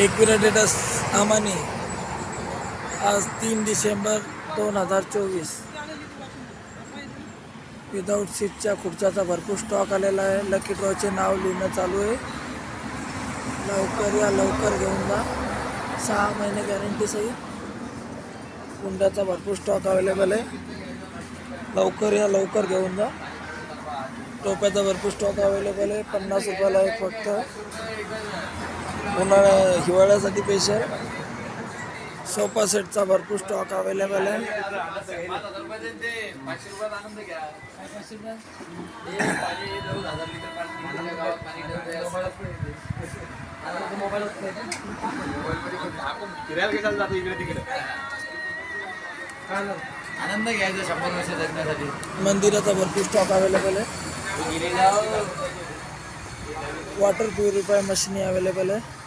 एक्विरेटेडस अमानी आज तीन डिसेंबर दोन हजार चोवीस. विदाऊट सीटच्या खुर्च्याचा भरपूर स्टॉक आलेला आहे. लकी ड्रॉचे नाव लिहिणं चालू आहे. लवकर या लवकर घेऊन जा. सहा महिने गॅरंटी सहित. कुंड्याचा भरपूर स्टॉक अवेलेबल आहे. लवकर या लवकर घेऊन जा. टोप्याचा भरपूर स्टॉक अवेलेबल आहे. पन्नास रुपयाला एक फक्त. उन्हाळ्या हिवाळ्यासाठी स्पेशल सोफा सेटचा भरपूर स्टॉक अवेलेबल आहे. आनंद घ्यायचा शंभर वर्ष जगण्यासाठी. मंदिराचा भरपूर स्टॉक अवेलेबल आहे. वॉटर प्युरिफाय मशीन अवेलेबल आहे.